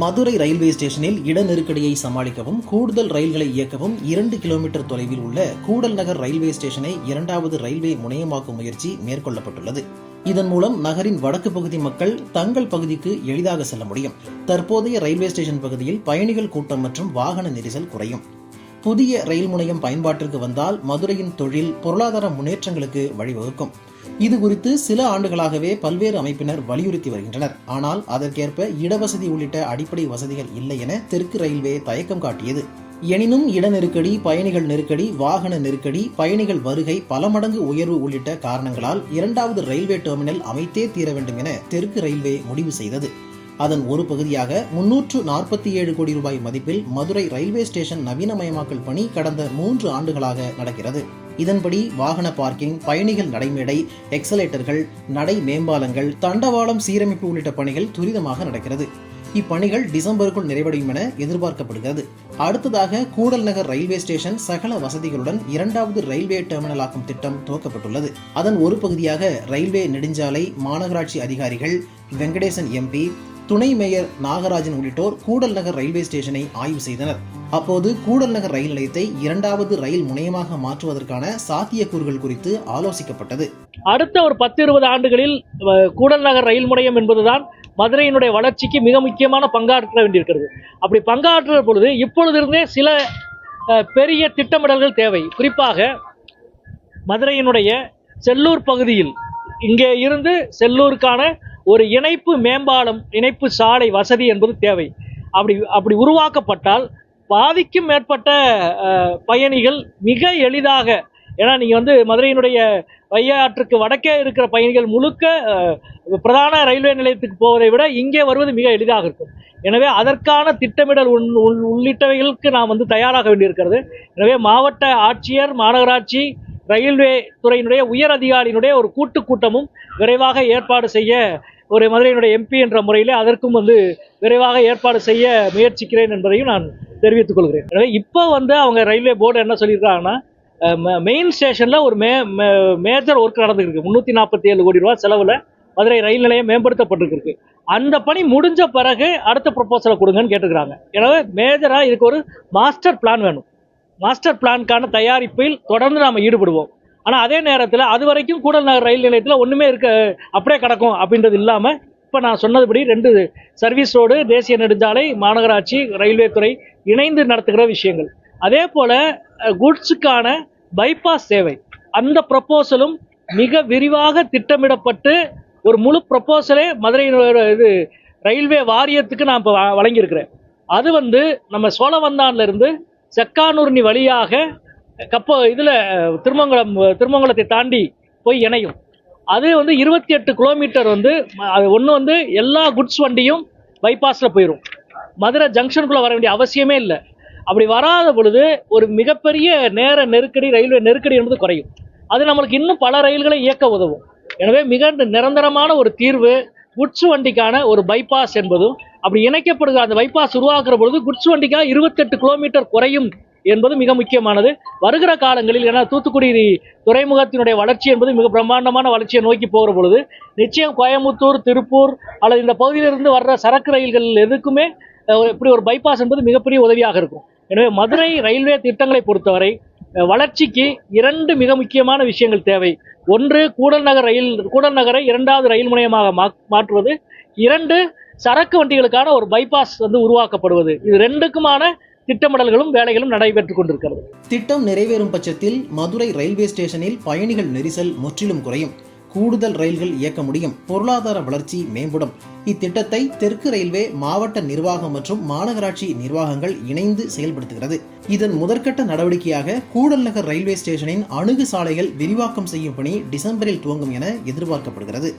Madurai railway ஸ்டேஷனில் இட நெருக்கடியை சமாளிக்கவும் கூடுதல் ரயில்களை இயக்கவும் இரண்டு கிலோமீட்டர் தொலைவில் உள்ள கூடல் நகர் ரயில்வே ஸ்டேஷனை இரண்டாவது ரயில்வே முனையமாக்கும் முயற்சி மேற்கொள்ளப்பட்டுள்ளது. இதன் மூலம் நகரின் வடக்கு பகுதி மக்கள் தங்கள் பகுதிக்கு எளிதாக செல்ல முடியும். தற்போதைய ரயில்வே ஸ்டேஷன் பகுதியில் பயணிகள் கூட்டம் மற்றும் வாகன நெரிசல் குறையும். புதிய ரயில் முனையம் பயன்பாட்டிற்கு வந்தால் மதுரையின் தொழில் பொருளாதார முன்னேற்றங்களுக்கு வழிவகுக்கும். இது குறித்து சில ஆண்டுகளாகவே பல்வேறு அமைப்பினர் வலியுறுத்தி வருகின்றனர். ஆனால் அதற்கேற்ப இடவசதி உள்ளிட்ட அடிப்படை வசதிகள் இல்லை என தெற்கு ரயில்வே தயக்கம் காட்டியது. எனினும் இட நெருக்கடி பயணிகள் நெருக்கடி வாகன நெருக்கடி பயணிகள் வருகை பல மடங்கு உயர்வு உள்ளிட்ட காரணங்களால் இரண்டாவது ரயில்வே டெர்மினல் அமைத்தே தீர வேண்டும் என தெற்கு ரயில்வே முடிவு செய்தது. அதன் ஒரு பகுதியாக முன்னூற்று நாற்பத்தி ஏழு கோடி ரூபாய் மதிப்பில் மதுரை ரயில்வே ஸ்டேஷன் நவீனமயமாக்கல் பணி கடந்த மூன்று ஆண்டுகளாக நடக்கிறது. இதன்படி வாகன பார்க்கிங் பயணிகள் நடைமேடை எக்ஸலேட்டர்கள் நடை மேம்பாலங்கள் தண்டவாளம் சீரமைப்பு உள்ளிட்ட பணிகள் துரிதமாக நடக்கிறது. இப்பணிகள் டிசம்பருக்குள் நிறைவடையும் என எதிர்பார்க்கப்படுகிறது. அடுத்ததாக கூடல் நகர் ரயில்வே ஸ்டேஷன் சகல வசதிகளுடன் இரண்டாவது ரயில்வே டெர்மினலாக்கும் திட்டம் துவக்கப்பட்டுள்ளது. அதன் ஒரு பகுதியாக ரயில்வே நெடுஞ்சாலை மாநகராட்சி அதிகாரிகள் வெங்கடேசன் எம்பி துணை மேயர் நாகராஜன் உள்ளிட்டோர் கூடல் நகர் ரயில்வே ஸ்டேஷனை ஆய்வு செய்தனர். அப்போது கூடல் நகர் ரயில் நிலையத்தை இரண்டாவது ரயில் முனையமாக மாற்றுவதற்கான சாத்தியக்கூறுகள் குறித்து ஆலோசிக்கப்பட்டது. அடுத்த ஒரு பத்து இருபது ஆண்டுகளில் கூடல் நகர் ரயில் முனையம் என்பதுதான் மதுரையினுடைய வளர்ச்சிக்கு மிக முக்கியமான பங்காற்ற வேண்டியிருக்கிறது. அப்படி பங்காற்றுற பொழுது இப்பொழுதிருந்தே சில பெரிய திட்டமிடல்கள் தேவை. குறிப்பாக மதுரையினுடைய செல்லூர் பகுதியில் இங்கே இருந்து செல்லூருக்கான ஒரு இணைப்பு மேம்பாலம் இணைப்பு சாலை வசதி என்பது தேவை. அப்படி அப்படி உருவாக்கப்பட்டால் பாதிக்கும் மேற்பட்ட பயணிகள் மிக எளிதாக ஏன்னா நீங்கள் வந்து மதுரையினுடைய வையாற்றுக்கு வடக்கே இருக்கிற பயணிகள் முழுக்க பிரதான ரயில்வே நிலையத்துக்கு போவதை விட இங்கே வருவது மிக எளிதாக இருக்கும். எனவே அதற்கான திட்டமிடல் உள்- உள்ளிட்டவைகளுக்கு நாம் வந்து தயாராக வேண்டியிருக்கிறது. எனவே மாவட்ட ஆட்சியர் மாநகராட்சி ரயில்வே துறையினுடைய உயர் அதிகாரியினுடைய ஒரு கூட்டு கூட்டமும் விரைவாக ஏற்பாடு செய்ய ஒரு மதுரையினுடைய எம்பி என்ற முறையில் அதற்கும் வந்து விரைவாக ஏற்பாடு செய்ய முயற்சிக்கிறேன் என்பதையும் நான் தெரிவித்துக் கொள்கிறேன். எனவே இப்போ வந்து அவங்க ரயில்வே போர்டு என்ன சொல்லியிருக்காங்கன்னா மெயின் ஸ்டேஷனில் ஒரு மே மேஜர் ஒர்க் நடந்துருக்கு முந்நூற்றி நாற்பத்தி ஏழு கோடி ரூபா செலவில் மதுரை ரயில் நிலையம் மேம்படுத்தப்பட்டிருக்கு அந்த பணி முடிஞ்ச பிறகு அடுத்த ப்ரொப்போசலை கொடுங்கன்னு கேட்டுக்கிறாங்க. எனவே மேஜராக இதுக்கு ஒரு மாஸ்டர் பிளான் வேணும். மாஸ்டர் பிளான்கான தயாரிப்பில் தொடர்ந்து நாம் ஈடுபடுவோம். ஆனால் அதே நேரத்தில் அது வரைக்கும் கூட நகர் ரயில் நிலையத்தில் ஒன்றுமே இருக்க அப்படியே கிடக்கும் அப்படின்றது இல்லாமல் இப்போ நான் சொன்னதுபடி ரெண்டு சர்வீஸ் ரோடு தேசிய நெடுஞ்சாலை மாநகராட்சி ரயில்வே துறை இணைந்து நடத்துகிற விஷயங்கள். அதே போல் குட்ஸுக்கான பைபாஸ் சேவை. அந்த ப்ரப்போசலும் மிக விரிவாக திட்டமிடப்பட்டு ஒரு முழு ப்ரப்போசலே மதுரை இது ரயில்வே வாரியத்துக்கு நான் இப்போ வழங்கியிருக்கிறேன். அது வந்து நம்ம சோழவந்தான்லேருந்து செக்கானூர்னி வழியாக கப்ப இதில் திருமங்கலம் திருமங்கலத்தை தாண்டி போய் இணையும். அது வந்து இருபத்தி எட்டு கிலோமீட்டர் வந்து அது ஒன்று வந்து எல்லா குட்ஸ் வண்டியும் பைபாஸில் போயிடும் மதுரை ஜங்ஷனுக்குள்ளே வர வேண்டிய அவசியமே இல்லை. அப்படி வராத பொழுது ஒரு மிகப்பெரிய நேர நெருக்கடி ரயில்வே நெருக்கடி என்பது குறையும். அது நம்மளுக்கு இன்னும் பல ரயில்களை இயக்க உதவும். எனவே மிக நிரந்தரமான ஒரு தீர்வு குட்ஸ் வண்டிக்கான ஒரு பைபாஸ் என்பதும் அப்படி இணைக்கப்படுகிற அந்த பைபாஸ் உருவாக்குற பொழுது குட்ஸ் வண்டிக்காக இருபத்தெட்டு கிலோமீட்டர் குறையும் என்பது மிக முக்கியமானது. வருகிற காலங்களில் ஏன்னா தூத்துக்குடி துறைமுகத்தினுடைய வளர்ச்சி என்பது மிக பிரம்மாண்டமான வளர்ச்சியை நோக்கி போகிற பொழுது நிச்சயம் கோயம்புத்தூர் திருப்பூர் அல்லது இந்த பகுதியிலிருந்து வர்ற சரக்கு ரயில்கள் எதுக்குமே இப்படி ஒரு பைபாஸ் என்பது மிகப்பெரிய உதவியாக இருக்கும். எனவே மதுரை ரயில்வே திட்டங்களை பொறுத்தவரை வளர்ச்சிக்கு இரண்டு மிக முக்கியமான விஷயங்கள் தேவை. ஒன்று கூடல் நகர் ரயில் கூடல் நகரை இரண்டாவது ரயில் முனையமாக மா- மாற்றுவது. இரண்டு சரக்கு வண்டிகளுக்கான ஒரு பைபாஸ் வந்து உருவாக்கப்படுவது. இது ரெண்டுக்குமான திட்டமிடல்களும் வேலைகளும் நடைபெற்றுக் கொண்டிருக்கிறது. திட்டம் நிறைவேறும் பட்சத்தில் மதுரை ரயில்வே ஸ்டேஷனில் பயணிகள் நெரிசல் முற்றிலும் குறையும். கூடுதல் ரயில்கள் இயக்க முடியும். பொருளாதார வளர்ச்சி மேம்படும். இத்திட்டத்தை தெற்கு ரயில்வே மாவட்ட நிர்வாகம் மற்றும் மாநகராட்சி நிர்வாகங்கள் இணைந்து செயல்படுத்துகிறது. இதன் முதற்கட்ட நடவடிக்கையாக கூடல் நகர் ரயில்வே ஸ்டேஷனின் அணுகு சாலைகள் விரிவாக்கம் செய்யும் பணி டிசம்பரில் துவங்கும் என எதிர்பார்க்கப்படுகிறது.